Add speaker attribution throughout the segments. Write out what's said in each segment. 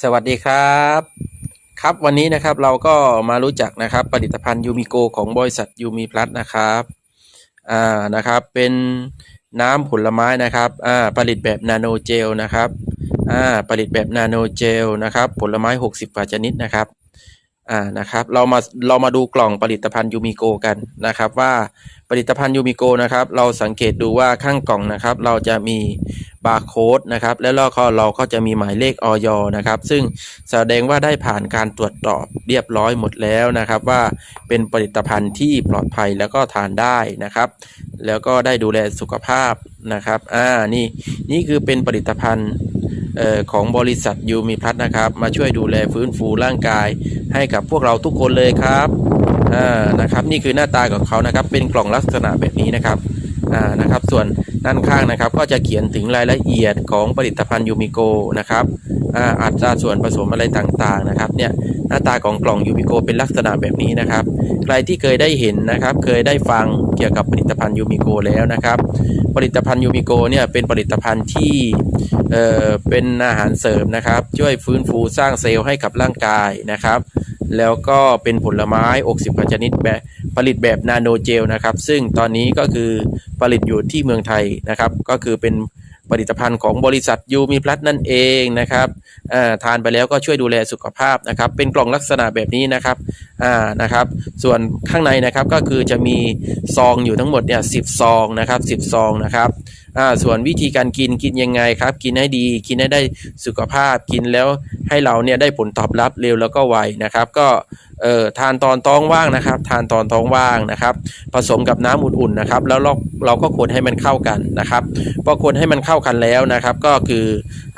Speaker 1: สวัสดีครับ ครับวันนี้นะครับเราก็มารู้จักนะครับผลิตภัณฑ์ยูมิโกของบริษัทยูมิพลัสนะครับอ่านะครับเป็นน้ำผลไม้นะครับอ่าผลิตแบบนาโนเจลนะครับอ่าผลิตแบบนาโนเจลนะครับผลไม้ 60กว่าชนิดนะครับอ่านะครับเรามาเรามาดูกล่องผลิตภัณฑ์ยูมิโกกันนะครับ ว่าผลิตภัณฑ์ยูมิโกนะครับเราสังเกตดูว่าข้างกล่องนะครับ เราจะมี บาร์โค้ดนะครับแล้วเราก็เราก็จะมีหมายเลขออยนะครับ ซึ่งแสดงว่าได้ผ่านการตรวจสอบเรียบร้อยหมดแล้วนะครับ ว่าเป็นผลิตภัณฑ์ที่ปลอดภัยแล้วก็ทานได้นะครับ แล้วก็ได้ดูแลสุขภาพนะครับอ่านี่นี่คือเป็นผลิตภัณฑ์เอ่อของบริษัทยูมิพัทนะครับ มาช่วยดูแลฟื้นฟูร่างกาย ให้กับพวกเราทุกคนเลยครับอ่านะครับ นี่คือหน้าตาของเขานะครับ เป็นกล่องลักษณะแบบนี้นะครับ นะครับ ส่วนด้านข้างนะครับ ก็จะเขียนถึงรายละเอียดของผลิตภัณฑ์ยูมิโกนะครับอ่าอัตราส่วนผสมอะไรต่างๆนะครับเนี่ยหน้าตาของกล่องยูมิโกเป็นลักษณะแบบนี้นะครับ ใครที่เคยได้เห็นนะครับ เคยได้ฟังเกี่ยวกับผลิตภัณฑ์ยูมิโกแล้วนะครับ ผลิตภัณฑ์ยูมิโกเนี่ยเป็นผลิตภัณฑ์ที่เอ่อเป็นอาหารเสริมนะครับ ช่วยฟื้นฟูสร้างเซลล์ให้กับร่างกายนะครับ แล้วก็เป็นผลไม้60กว่าชนิดแบบผลิตแบบนาโนเจลนะครับ ซึ่งตอนนี้ก็คือผลิตอยู่ที่เมืองไทยนะครับ ก็คือเป็น ผลิตภัณฑ์ของบริษัทยูมิพลัสนั่นเองนะครับทานไปแล้วก็ช่วยดูแลสุขภาพนะครับ เป็นกล่องลักษณะแบบนี้นะครับนะครับ ส่วนข้างในนะครับก็คือจะมีซองอยู่ทั้งหมดเนี่ยสิบซองนะครับสิบซองนะครับส่วนวิธีการกินกินยังไงครับ กินให้ดี กินให้ได้สุขภาพกินแล้วให้เราเนี่ยได้ผลตอบรับเร็วแล้วก็ไวนะครับ ก็ เอ่อทานตอนท้องว่างนะครับ ทานตอนท้องว่างนะครับ ผสมกับน้ำอุ่นๆนะครับ แล้วเราเราก็คนให้มันเข้ากันนะครับพอคนให้มันเข้ากันแล้วนะครับ ก็คือ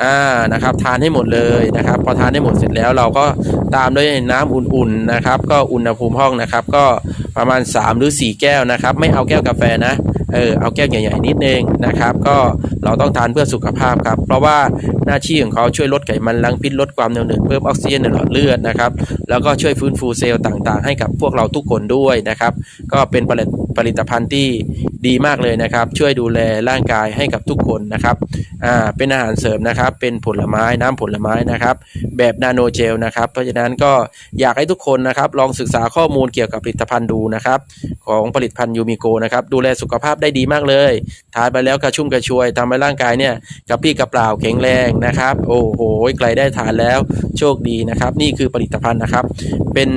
Speaker 1: อ่านะครับ ทานให้หมดเลยนะครับ พอทานให้หมดเสร็จแล้วเราก็ตามด้วยน้ำอุ่นๆนะครับ ก็อุณหภูมิห้องนะครับ ก็ประมาณ 3 หรือ 4 แก้วนะครับ ไม่เอาแก้วกาแฟนะ เออเอาแก้วใหญ่ๆนิดนึงนะครับ ก็เราต้องทานเพื่อสุขภาพครับ เพราะว่าหน้าที่ของเขาช่วยลดไขมันล้างพิษลดความเหนียวหนึบเพิ่มออกซิเจนในหลอดเลือดนะครับแล้วก็ช่วยฟื้นฟูเซลล์ต่างๆ ให้กับพวกเราทุกคนด้วยนะครับ ก็เป็นผลิต ผลิตภัณฑ์ที่ดีมากเลยนะครับ ช่วยดูแลร่างกายให้กับทุกคนนะครับอ่าเป็นอาหารเสริมนะครับ เป็นผลไม้น้ำผลไม้นะครับ แบบนาโนเจลนะครับ เพราะฉะนั้นก็อยากให้ทุกคนนะครับ ลองศึกษาข้อมูลเกี่ยวกับผลิตภัณฑ์ดูนะครับ ของผลิตภัณฑ์ยูมิโกนะครับ ดูแลสุขภาพได้ดีมากเลยทานไปแล้วกระชุ่มกระชวยทำให้ร่างกายเนี่ยกระปี้กระเปร่าแข็งแรงนะครับ โอ้โหใครได้ทานแล้วโชคดีนะครับ นี่คือผลิตภัณฑ์นะครับ เป็น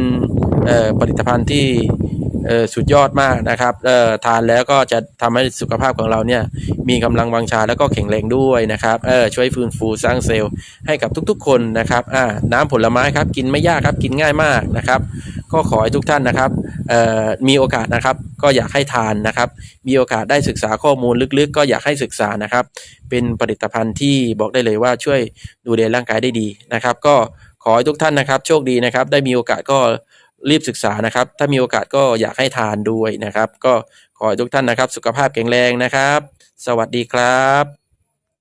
Speaker 1: ผลิตภัณฑ์ที่ เออสุดยอดมากนะครับเอ่อทานแล้วก็จะทำให้สุขภาพของเราเนี่ยมีกำลังวังชาแล้วก็แข็งแรงด้วยนะครับเออช่วยฟื้นฟูสร้างเซลล์ให้กับทุกๆ คนนะครับอ่าน้ำผลไม้ครับกินไม่ยากครับกินง่ายมากนะครับ ก็ขอให้ทุกท่านนะครับเอ่อมีโอกาสนะครับก็อยากให้ทานนะครับมีโอกาสได้ศึกษาข้อมูลลึกๆ ก็อยากให้ศึกษานะครับ เป็นผลิตภัณฑ์ที่บอกได้เลยว่าช่วยดูแลร่างกายได้ดีนะครับ ก็ขอให้ทุกท่านนะครับ โชคดีนะครับ ได้มีโอกาสก็ รีบศึกษานะครับ ถ้ามีโอกาสก็อยากให้ทานด้วยนะครับ ก็ขอให้ทุกท่านนะครับ สุขภาพแข็งแรงนะครับ สวัสดีครับ